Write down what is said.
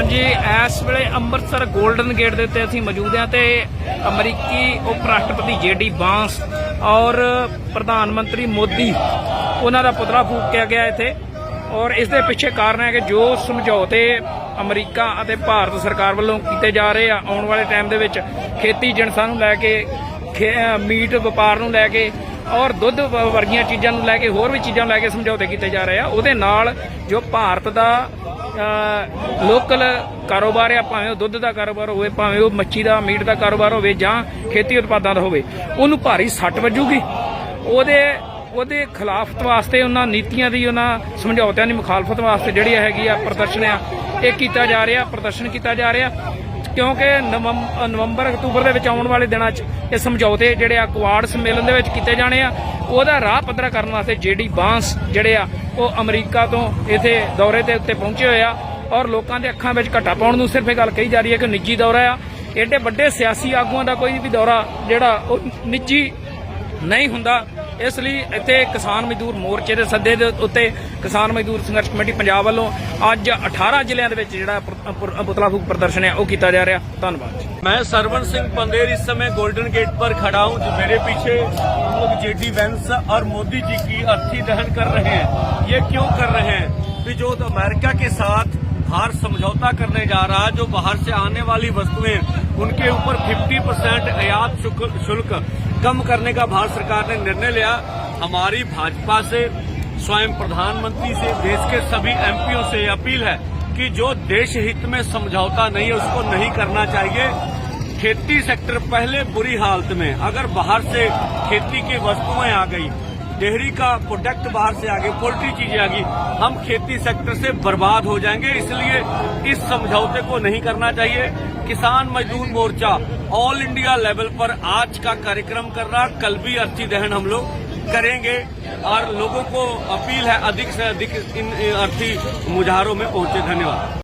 ਹਾਂਜੀ, ਇਸ ਵੇਲੇ ਅੰਮ੍ਰਿਤਸਰ 골ਡਨ ਗੇਟ ਦੇ ਉੱਤੇ ਅਸੀਂ ਮੌਜੂਦ ਹਾਂ ਤੇ ਅਮਰੀਕੀ ਉਪ ਰਾਸ਼ਟਰਪਤੀ ਜੇਡੀ ਬਾਂਸ ਔਰ ਪ੍ਰਧਾਨ ਮੰਤਰੀ ਮੋਦੀ, ਉਹਨਾਂ ਦਾ ਪੁਤਲਾ ਫੂਕਿਆ ਗਿਆ ਇੱਥੇ। ਔਰ ਇਸ ਦੇ ਪਿੱਛੇ ਕਾਰਨ ਹੈ ਕਿ ਜੋ ਸਮਝੌਤੇ ਅਮਰੀਕਾ ਅਤੇ ਭਾਰਤ ਸਰਕਾਰ ਵੱਲੋਂ ਕੀਤੇ ਜਾ ਰਹੇ ਆ, ਆਉਣ ਵਾਲੇ ਟਾਈਮ ਦੇ ਵਿੱਚ ਖੇਤੀ ਜਨਸਾਂ ਨੂੰ ਲੈ ਕੇ, ਖੇ- ਮੀਟ ਵਪਾਰ ਨੂੰ ਲੈ ਕੇ ਔਰ ਦੁੱਧ ਵਰਗੀਆਂ ਚੀਜ਼ਾਂ ਨੂੰ ਲੈ ਕੇ, ਹੋਰ ਵੀ ਚੀਜ਼ਾਂ ਨੂੰ ਲੈ ਕੇ ਸਮਝੌਤੇ ਕੀਤੇ ਜਾ ਰਹੇ ਆ। ਉਹਦੇ ਨਾਲ ਜੋ ਭਾਰਤ ਦਾ ਲੋਕਲ ਕਾਰੋਬਾਰ ਆ, ਭਾਵੇਂ ਉਹ ਦੁੱਧ ਦਾ ਕਾਰੋਬਾਰ ਹੋਵੇ, ਭਾਵੇਂ ਉਹ ਮੱਛੀ ਦਾ, ਮੀਟ ਦਾ ਕਾਰੋਬਾਰ ਹੋਵੇ ਜਾਂ ਖੇਤੀ ਉਤਪਾਦਾਂ ਦਾ ਹੋਵੇ, ਉਹਨੂੰ ਭਾਰੀ ਸੱਟ ਵੱਜੂਗੀ। ਉਹਦੇ ਉਹਦੇ ਖਿਲਾਫਤ ਵਾਸਤੇ ਉਹਨਾਂ ਨੀਤੀਆਂ ਦੀ ਉਹਨਾਂ ਸਮਝੌਤਿਆਂ ਦੀ ਮੁਖਾਲਫਤ ਵਾਸਤੇ ਜਿਹੜੀ ਹੈਗੀ ਆ ਪ੍ਰਦਰਸ਼ਨ ਆ, ਇਹ ਕੀਤਾ ਜਾ ਰਿਹਾ, ਪ੍ਰਦਰਸ਼ਨ ਕੀਤਾ ਜਾ ਰਿਹਾ। ਕਿਉਂਕਿ ਨਵੰਬ- ਨਵੰਬਰ, ਅਕਤੂਬਰ ਦੇ ਵਿੱਚ ਆਉਣ ਵਾਲੇ ਦਿਨਾਂ 'ਚ ਇਹ ਸਮਝੌਤੇ ਜਿਹੜੇ ਆ ਕੁਆਡ ਸੰਮੇਲਨ ਦੇ ਵਿੱਚ ਕੀਤੇ ਜਾਣੇ ਆ। ਉਹਦਾ ਰਾਹ ਪੱਧਰਾ ਕਰਨ ਵਾਸਤੇ ਜੇਡੀ ਬਾਂਸ ਜਿਹੜੇ ਆ, ਉਹ ਅਮਰੀਕਾ ਤੋਂ ਇਥੇ ਦੌਰੇ ਦੇ ਉੱਤੇ ਪਹੁੰਚੇ ਹੋਏ ਆ ਔਰ ਲੋਕਾਂ ਦੇ ਅੱਖਾਂ ਵਿੱਚ ਘੱਟਾ ਪਾਉਣ ਨੂੰ ਸਿਰਫ ਇਹ ਗੱਲ ਕਹੀ ਜਾ ਰਹੀ ਹੈ ਕਿ ਨਿੱਜੀ ਦੌਰਾ ਆ। ਏਡੇ ਵੱਡੇ ਸਿਆਸੀ ਆਗੂਆਂ ਦਾ ਕੋਈ ਵੀ ਦੌਰਾ ਜਿਹੜਾ ਉਹ ਨਿੱਜੀ ਨਹੀਂ ਹੁੰਦਾ। ਇਸ ਲਈ ਇੱਥੇ ਕਿਸਾਨ ਮਜ਼ਦੂਰ ਮੋਰਚੇ ਦੇ ਸੱਦੇ ਦੇ ਉੱਤੇ ਕਿਸਾਨ ਮਜ਼ਦੂਰ ਸੰਘਰਸ਼ ਕਮੇਟੀ ਪੰਜਾਬ ਵੱਲੋਂ ਅੱਜ 18 ਜ਼ਿਲ੍ਹਿਆਂ ਦੇ ਵਿੱਚ ਜਿਹੜਾ ਪੁ- ਪੁ- ਪੁਤਲਾ ਫੂਕ ਪ੍ਰਦਰਸ਼ਨ ਹੈ ਉਹ ਕੀਤਾ ਜਾ ਰਿਹਾ ਧੰਨਵਾਦ मैं सरवण सिंह पंदेर इस समय गोल्डन गेट पर खड़ा हूं जो मेरे पीछे हम लोग जेडी वेंस और मोदी जी की अर्थी दहन कर रहे हैं ये क्यों कर रहे हैं कि जो तो अमेरिका के साथ बाहर समझौता करने जा रहा है जो बाहर से आने वाली वस्तुएं उनके ऊपर 50 परसेंट आयात शुल्क शुल्क कम करने का भारत सरकार ने निर्णय लिया। हमारी भाजपा से, स्वयं प्रधानमंत्री से, देश के सभी एमपीओ से अपील है कि जो देश हित में समझौता नहीं है, उसको नहीं करना चाहिए। खेती सेक्टर पहले बुरी हालत में, अगर बाहर से खेती की वस्तुएँ आ गई डेयरी का प्रोडक्ट बाहर से आ गए पोल्ट्री चीज़ें आ गई हम खेती सेक्टर से बर्बाद हो जाएँगे। इसलिए इस समझौते को नहीं करना चाहिए। किसान मजदूर मोर्चा ऑल इंडिया लेवल पर आज का कार्यक्रम कर रहा कल भी अर्थी दहन हम लोग करेंगे और लोगों को अपील है अधिक से अधिक इन अर्थी मुजाहरों में पहुँचे। धन्यवाद।